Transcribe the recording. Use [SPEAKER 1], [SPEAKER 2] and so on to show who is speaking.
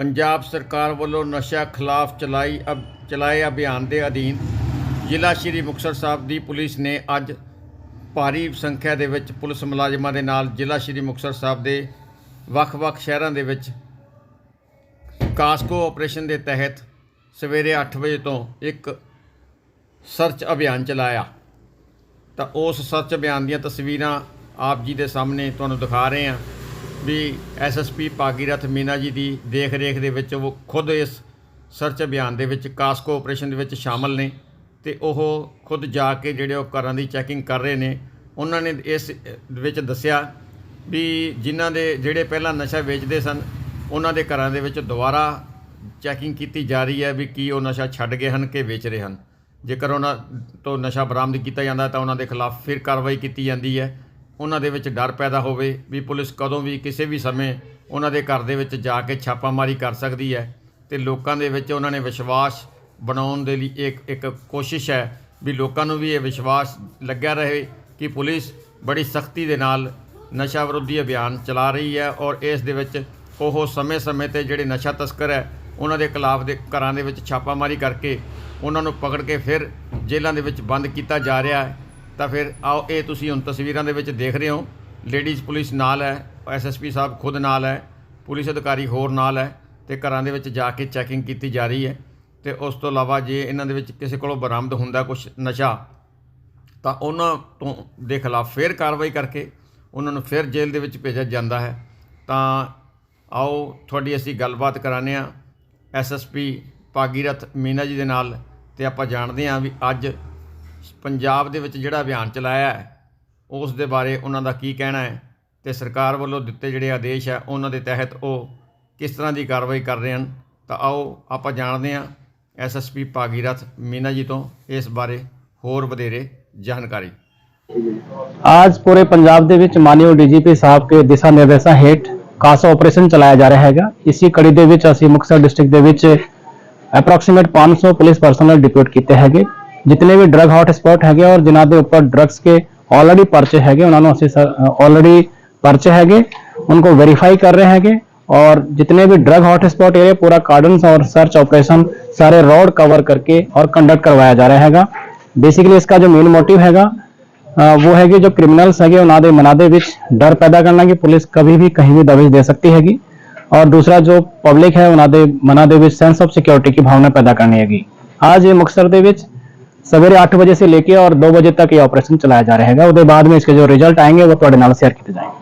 [SPEAKER 1] ਪੰਜਾਬ ਸਰਕਾਰ ਵੱਲੋਂ ਨਸ਼ਾ ਖਿਲਾਫ ਚਲਾਈ ਅਭ- ਚਲਾਏ ਅਭਿਆਨ ਦੇ ਅਧੀਨ ਜ਼ਿਲ੍ਹਾ ਸ਼੍ਰੀ ਮੁਕਤਸਰ ਸਾਹਿਬ ਦੀ ਪੁਲਿਸ ਨੇ ਅੱਜ ਭਾਰੀ ਸੰਖਿਆ ਦੇ ਵਿੱਚ ਪੁਲਿਸ ਮੁਲਾਜ਼ਮਾਂ ਦੇ ਨਾਲ ਜ਼ਿਲ੍ਹਾ ਸ਼੍ਰੀ ਮੁਕਤਸਰ ਸਾਹਿਬ ਦੇ ਵੱਖ-ਵੱਖ ਸ਼ਹਿਰਾਂ ਦੇ ਵਿੱਚ ਕਾਸਕੋ ਆਪਰੇਸ਼ਨ ਦੇ ਤਹਿਤ ਸਵੇਰੇ 8 ਵਜੇ ਤੋਂ ਇੱਕ ਸਰਚ ਅਭਿਆਨ ਚਲਾਇਆ। ਤਾਂ ਉਸ ਸਰਚ ਅਭਿਆਨ ਦੀਆਂ ਤਸਵੀਰਾਂ ਆਪ ਜੀ ਦੇ ਸਾਹਮਣੇ ਤੁਹਾਨੂੰ ਦਿਖਾ ਰਹੇ ਹਾਂ। ਵੀ ਐਸਐਸਪੀ ਭਾਗੀਰਥ ਮੀਨਾ ਜੀ ਦੀ ਦੇਖ ਰੇਖ ਦੇ ਵਿੱਚ ਉਹ ਖੁਦ ਇਸ ਸਰਚ ਅਭਿਆਨ ਦੇ ਵਿੱਚ ਕਾਸਕੋ ਆਪਰੇਸ਼ਨ ਦੇ ਵਿੱਚ ਸ਼ਾਮਲ ਨੇ ਤੇ ਉਹ ਖੁਦ ਜਾ ਕੇ ਜਿਹੜੇ ਉਹ ਘਰਾਂ ਦੀ ਚੈਕਿੰਗ ਕਰ ਰਹੇ ਨੇ, ਉਹਨਾਂ ਨੇ ਇਸ ਵਿੱਚ ਦੱਸਿਆ ਵੀ ਜਿਨ੍ਹਾਂ ਦੇ ਜਿਹੜੇ ਪਹਿਲਾਂ ਨਸ਼ਾ ਵੇਚਦੇ ਸਨ, ਉਹਨਾਂ ਦੇ ਘਰਾਂ ਦੇ ਵਿੱਚ ਦੁਬਾਰਾ ਚੈਕਿੰਗ ਕੀਤੀ ਜਾ ਰਹੀ ਹੈ ਵੀ ਕੀ ਉਹ ਨਸ਼ਾ ਛੱਡ ਗਏ ਹਨ ਕਿ ਵੇਚ ਰਹੇ ਹਨ। ਜੇਕਰ ਉਹਨਾਂ ਤੋਂ ਨਸ਼ਾ ਬਰਾਮਦ ਕੀਤਾ ਜਾਂਦਾ ਤਾਂ ਉਹਨਾਂ ਦੇ ਖਿਲਾਫ ਫਿਰ ਕਾਰਵਾਈ ਕੀਤੀ ਜਾਂਦੀ ਹੈ। ਉਹਨਾਂ ਦੇ ਵਿੱਚ ਡਰ ਪੈਦਾ ਹੋਵੇ ਵੀ ਪੁਲਿਸ ਕਦੋਂ ਵੀ ਕਿਸੇ ਵੀ ਸਮੇਂ ਉਹਨਾਂ ਦੇ ਘਰ ਦੇ ਵਿੱਚ ਜਾ ਕੇ ਛਾਪਾਮਾਰੀ ਕਰ ਸਕਦੀ ਹੈ ਤੇ ਲੋਕਾਂ ਦੇ ਵਿੱਚ ਉਹਨਾਂ ਨੇ ਵਿਸ਼ਵਾਸ ਬਣਾਉਣ ਦੇ ਲਈ ਇੱਕ ਇੱਕ ਕੋਸ਼ਿਸ਼ ਹੈ ਵੀ ਲੋਕਾਂ ਨੂੰ ਵੀ ਇਹ ਵਿਸ਼ਵਾਸ ਲੱਗਿਆ ਰਹੇ ਕਿ ਪੁਲਿਸ ਬੜੀ ਸਖਤੀ ਦੇ ਨਾਲ ਨਸ਼ਾ ਵਿਰੋਧੀ ਅਭਿਆਨ ਚਲਾ ਰਹੀ ਹੈ ਔਰ ਇਸ ਦੇ ਵਿੱਚ ਉਹ ਸਮੇਂ-ਸਮੇਂ ਤੇ ਜਿਹੜੇ ਨਸ਼ਾ ਤਸਕਰ ਹੈ, ਉਹਨਾਂ ਦੇ ਖਿਲਾਫ ਦੇ ਘਰਾਂ ਦੇ ਵਿੱਚ ਛਾਪਾਮਾਰੀ ਕਰਕੇ ਉਹਨਾਂ ਨੂੰ ਪਕੜ ਕੇ ਫਿਰ ਜੇਲ੍ਹਾਂ ਦੇ ਵਿੱਚ ਬੰਦ ਕੀਤਾ ਜਾ ਰਿਹਾ ਹੈ। ਤਾਂ ਫਿਰ ਆਓ, ਇਹ ਤੁਸੀਂ ਹੁਣ ਤਸਵੀਰਾਂ ਦੇ ਵਿੱਚ ਦੇਖ ਰਹੇ ਹੋ। ਲੇਡੀਜ਼ ਪੁਲਿਸ ਨਾਲ ਹੈ ਐਸਐਸਪੀ ਸਾਹਿਬ ਖੁਦ ਨਾਲ ਹੈ, ਪੁਲਿਸ ਅਧਿਕਾਰੀ ਹੋਰ ਨਾਲ ਹੈ ਤੇ ਘਰਾਂ ਦੇ ਵਿੱਚ ਜਾ ਕੇ ਚੈਕਿੰਗ ਕੀਤੀ ਜਾ ਰਹੀ ਹੈ ਤੇ ਉਸ ਤੋਂ ਇਲਾਵਾ ਜੇ ਇਹਨਾਂ ਦੇ ਵਿੱਚ ਕਿਸੇ ਕੋਲੋਂ ਬਰਾਮਦ ਹੁੰਦਾ ਕੁਝ ਨਸ਼ਾ, ਤਾਂ ਉਹਨਾਂ ਤੋਂ ਦੇ ਖਿਲਾਫ ਫਿਰ ਕਾਰਵਾਈ ਕਰਕੇ ਉਹਨਾਂ ਨੂੰ ਫਿਰ ਜੇਲ੍ਹ ਦੇ ਵਿੱਚ ਭੇਜਿਆ ਜਾਂਦਾ ਹੈ। ਤਾਂ ਆਓ, ਤੁਹਾਡੀ ਅਸੀਂ ਗੱਲਬਾਤ ਕਰਾਉਂਦੇ ਹਾਂ। ਐਸਐਸਪੀ ਭਾਗੀਰਥ ਮੀਨਾ ਜੀ ਦੇ ਨਾਲ ਤੇ ਆਪਾਂ ਜਾਣਦੇ ਹਾਂ ਵੀ ਅੱਜ ਪੰਜਾਬ ਦੇ ਵਿੱਚ ਜਿਹੜਾ ਅਭਿਆਨ ਚਲਾਇਆ ਹੈ, ਉਸ ਦੇ ਬਾਰੇ ਉਹਨਾਂ ਦਾ ਕੀ ਕਹਿਣਾ ਹੈ ਤੇ ਸਰਕਾਰ ਵੱਲੋਂ ਦਿੱਤੇ ਜਿਹੜੇ ਆਦੇਸ਼ ਹੈ, ਉਹਨਾਂ ਦੇ ਤਹਿਤ ਉਹ ਕਿਸ ਤਰ੍ਹਾਂ ਦੀ ਕਾਰਵਾਈ ਕਰ ਰਹੇ ਹਨ, ਤਾਂ ਆਓ ਆਪਾਂ ਜਾਣਦੇ ਹਾਂ ਐਸਐਸਪੀ ਭਾਗੀਰਥ ਮੀਨਾ ਜੀ ਤੋਂ ਇਸ ਬਾਰੇ ਹੋਰ ਵਧੇਰੇ ਜਾਣਕਾਰੀ।
[SPEAKER 2] ਅੱਜ ਪੂਰੇ ਪੰਜਾਬ ਦੇ ਵਿੱਚ ਮਾਨਯੋਗ ਡੀਜੀਪੀ ਸਾਹਿਬ ਦੇ ਦਿਸ਼ਾ ਨਿਰਦੇਸ਼ਾਂ ਹੇਠ ਕਾਸਾ ਆਪਰੇਸ਼ਨ ਚਲਾਇਆ ਜਾ ਰਿਹਾ ਹੈਗਾ ਇਸੇ ਕੜੀ ਦੇ ਵਿੱਚ ਅਸੀਂ ਮੁਕਤਸਰ ਡਿਸਟ੍ਰਿਕਟ ਦੇ ਵਿੱਚ ਅਪਰੋਕਸੀਮੇਟ 500 ਪੁਲਿਸ ਪਰਸਨਲ ਡਿਪਿਊਟ ਕੀਤੇ ਹੈਗੇ जितने भी ड्रग हॉटस्पॉट है और ਔਰ ऊपर ड्रग्स के ऑलरेडी परचे है उन्होंने ऑलरेडी परचे है उनको वेरीफाई कर रहे हैं और जितने भी ड्रग हॉटस्पॉट एरिया पूरा कार्डन और सर्च ऑपरेशन सारे रोड कवर करके और कंडक्ट करवाया जा रहा है बेसिकली इसका जो मेन मोटिव हैगा वो है कि जो क्रिमिनल्स है उन्होंने मनादे बीच डर पैदा करना कि पुलिस कभी भी कहीं भी दबिश दे सकती हैगी। और दूसरा जो पब्लिक है उन्होंने मनादे बीच सेंस ऑफ़ सिक्योरिटी की भावना पैदा करनी हैगी। आज ये मुक्सर के सवेरे आठ बजे से लेके और दो बजे तक ये ऑपरेशन चलाया जा रहा है उसके बाद में इसके जो रिजल्ट आएंगे वो थोड़े नाल शेयर किए जाएंगे